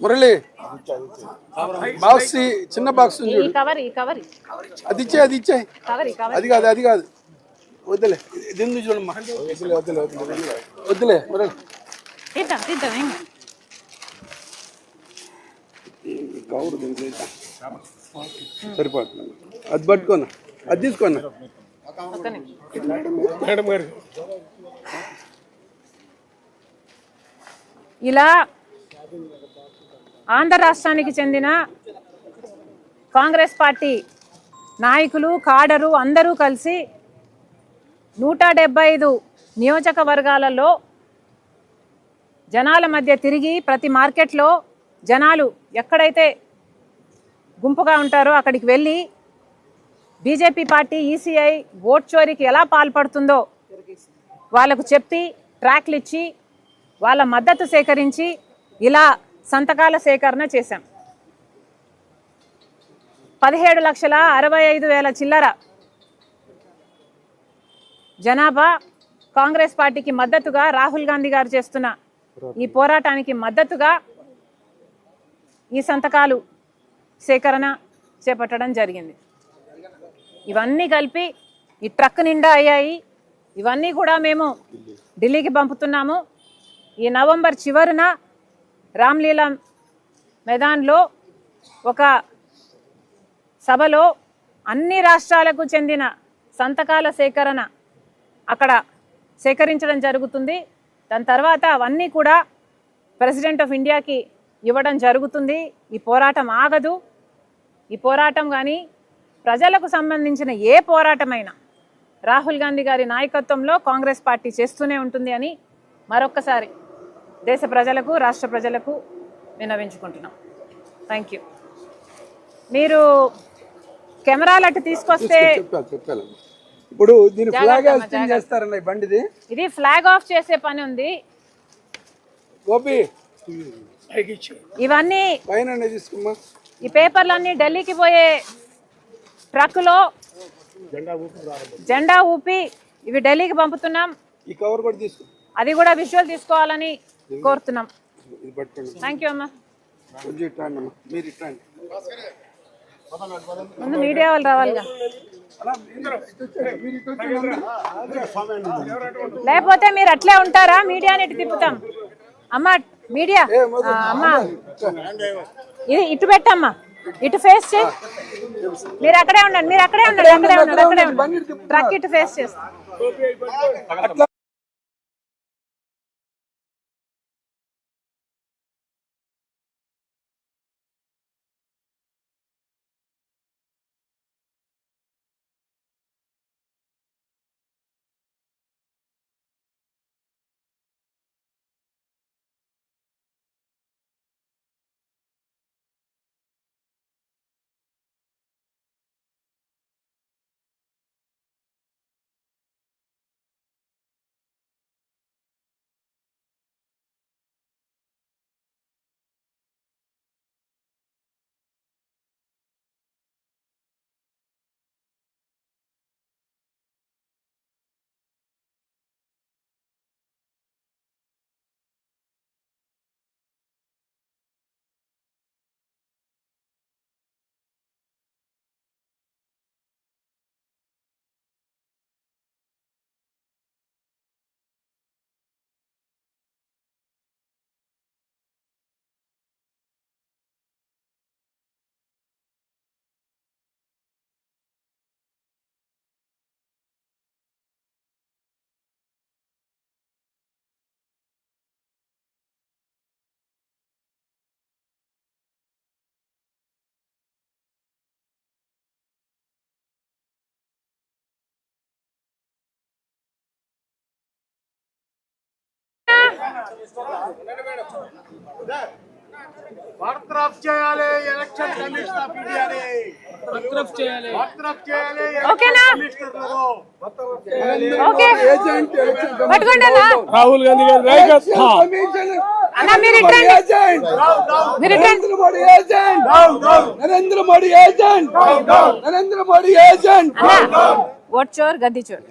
Murali box చిన్న box ఉంది ఈ చూడు కవర్ ఈ కవర్. అది ఇచ్చే అది ఇచ్చే. కవర్ ఈ కవర్. అది కాదు అది కాదు. వద్దులే ఇది ఉంది చూడమ్మా. వద్దులే వద్దులే వద్దులే. వద్దులే మురళి. కవర్. సరిపోతుంది. అది పట్టుకోనా అది తీసుకోనా. మేడం గారు ఇలా ఆంధ్ర రాష్ట్రానికి చెందిన కాంగ్రెస్ పార్టీ నాయకులు కాడరు అందరూ కలిసి నూట డెబ్బై ఐదు నియోజకవర్గాలలో జనాల మధ్య తిరిగి ప్రతి మార్కెట్లో జనాలు ఎక్కడైతే గుంపుగా ఉంటారో అక్కడికి వెళ్ళి బీజేపీ పార్టీ ఈసీఐ ఓట్ చోరీకి ఎలా పాల్పడుతుందో వాళ్ళకు చెప్పి ట్రాక్లు ఇచ్చి వాళ్ళ మద్దతు సేకరించి ఇలా సంతకాల సేకరణ చేశాం. పదిహేడు లక్షల అరవై ఐదు వేల చిల్లర జనాభా కాంగ్రెస్ పార్టీకి మద్దతుగా రాహుల్ గాంధీ గారు చేస్తున్న ఈ పోరాటానికి మద్దతుగా ఈ సంతకాలు సేకరణ చేపట్టడం జరిగింది. ఇవన్నీ కలిపి ఈ ట్రక్ నిండా అయ్యాయి. ఇవన్నీ కూడా మేము ఢిల్లీకి పంపుతున్నాము. ఈ నవంబర్ చివరిన రామ్లీలా మైదాన్లో ఒక సభలో అన్ని రాష్ట్రాలకు చెందిన సంతకాల సేకరణ అక్కడ సేకరించడం జరుగుతుంది. దాని తర్వాత అవన్నీ కూడా ప్రెసిడెంట్ ఆఫ్ ఇండియాకి ఇవ్వడం జరుగుతుంది. ఈ పోరాటం ఆగదు. ఈ పోరాటం కానీ ప్రజలకు సంబంధించిన ఏ పోరాటమైనా రాహుల్ గాంధీ గారి నాయకత్వంలో కాంగ్రెస్ పార్టీ చేస్తూనే ఉంటుంది అని మరొక్కసారి దేశ ప్రజలకు రాష్ట్ర ప్రజలకు విన్నవించుకుంటున్నాం. థ్యాంక్ యూ మీరు కెమెరాలు అటు తీసుకొస్తే ఇప్పుడు దీని ఫ్లాగ్ జాగ్రత్త అమ్మా, హాస్టింగ్ చేస్తారన్న ఈ బండిది. ఇది ఫ్లాగ్ ఆఫ్ చేసే పని ఉంది. గోపి ఇవన్నీ పైన తీసుకోమ్మా. ఈ పేపర్లన్నీ ఢిల్లీకి పోయే ట్రక్కులో జెండా ఊపి ప్రారంభం. జెండా ఊపి ఇవి ఢిల్లీకి పంపుతున్నాం. ఈ కవర్ కూడా తీసుకో. అది కూడా విజువల్ తీసుకోవాలని కోరుతున్నాం. ఇది పట్టుకోండి. థ్యాంక్ యూ అమ్మా. ముందు మీడియా వాళ్ళు రావాలిగా. లేకపోతే మీరు అట్లే ఉంటారా? మీడియాని ఇటు తిప్పుతాం. అమ్మా మీడియా. అమ్మా. ఇది ఇటు పెట్టమ్మా. ఇటు ఫేస్ చేయి. మీరు అక్కడే ఉండండి. మీరు అక్కడే ఉండండి. అక్కడే ఉండండి అక్కడే ఉండండి. ట్రక్ ఇటు ఫేస్ చేస్తాం. బర్త్రఫ్ చేయాలి ఎలక్షన్ కమిషన్ ఆఫ్ ఇండియాని బర్త్రఫ్ చేయాలి బర్త్రఫ్ చేయాలి ఓకేనా కమిషనర్లను ఓకే ఏజెంట్ ఎలక్షన్ పట్టుకోండి అన్న రాహుల్ గాంధీ గారి నాయకత్వం కమిషన్ అన్న మీరు ఇట్రండి ఏజెంట్ మీరు ఇట్రండి Narendra Modi agent Narendra Modi agent Narendra Modi agent vote చోర్ గద్ది చోర్.